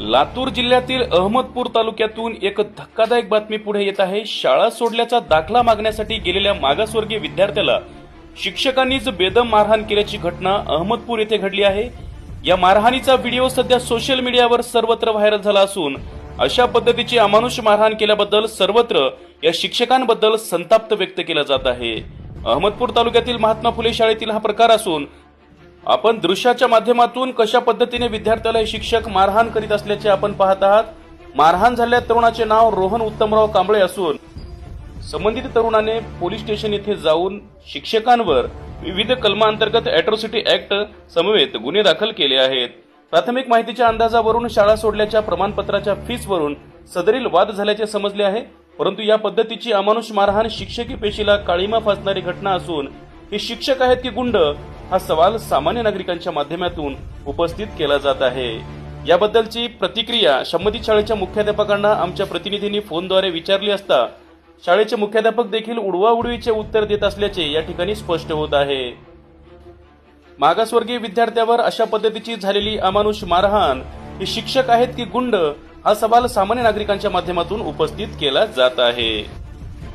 लातूर जिल्ह्यातील अहमदपूर तालुक्यातून एक धक्कादायक बातमी पुढे येत आहे. शाळा सोडल्याचा दाखला मागण्यासाठी गेलेल्या मागासवर्गीय विद्यार्थ्याला शिक्षकांनीच बेदम मारहाण केल्याची घटना अहमदपूर येथे घडली आहे. या मारहाणीचा व्हिडिओ सध्या सोशल मीडियावर सर्वत्र व्हायरल झाला असून अशा पद्धतीची अमानुष मारहाण केल्याबद्दल सर्वत्र या शिक्षकांबद्दल संताप्त व्यक्त केला जात आहे. अहमदपूर तालुक्यातील महात्मा फुले शाळेतील हा प्रकार असून आपण दृश्याच्या माध्यमातून कशा पद्धतीने विद्यार्थ्याला शिक्षक मारहाण करीत असल्याचे आपण पाहत आहात. मारहाण झालेल्या तरुणाचे नाव रोहन उत्तमराव कांबळे असून संबंधित तरुणाने पोलीस स्टेशन येथे जाऊन शिक्षकांवर विविध कलमांतर्गत अॅट्रॉसिटी ऍक्ट समवेत गुन्हे दाखल केले आहेत. प्राथमिक माहितीच्या अंदाजावरून शाळा सोडल्याच्या प्रमाणपत्राच्या फीसवरून सदरील वाद झाल्याचे समजले आहे. परंतु या पद्धतीची अमानुष मारहाण शिक्षकी पेशीला काळीमा फासणारी घटना असून हे शिक्षक आहेत की गुंड हा सवाल सामान्य नागरिकांच्या माध्यमातून उपस्थित केला जात आहे. याबद्दलची प्रतिक्रिया संबंधित शाळेच्या मुख्याध्यापकांना आमच्या प्रतिनिधींनी फोनद्वारे विचारली असता शाळेचे मुख्याध्यापक देखील उडवाउडवीचे उत्तर देत असल्याचे या ठिकाणी स्पष्ट होत आहे. मागासवर्गीय विद्यार्थ्यावर अशा पद्धतीची झालेली अमानुष मारहाण हे शिक्षक आहेत की गुंड हा सवाल सामान्य नागरिकांच्या माध्यमातून उपस्थित केला जात आहे.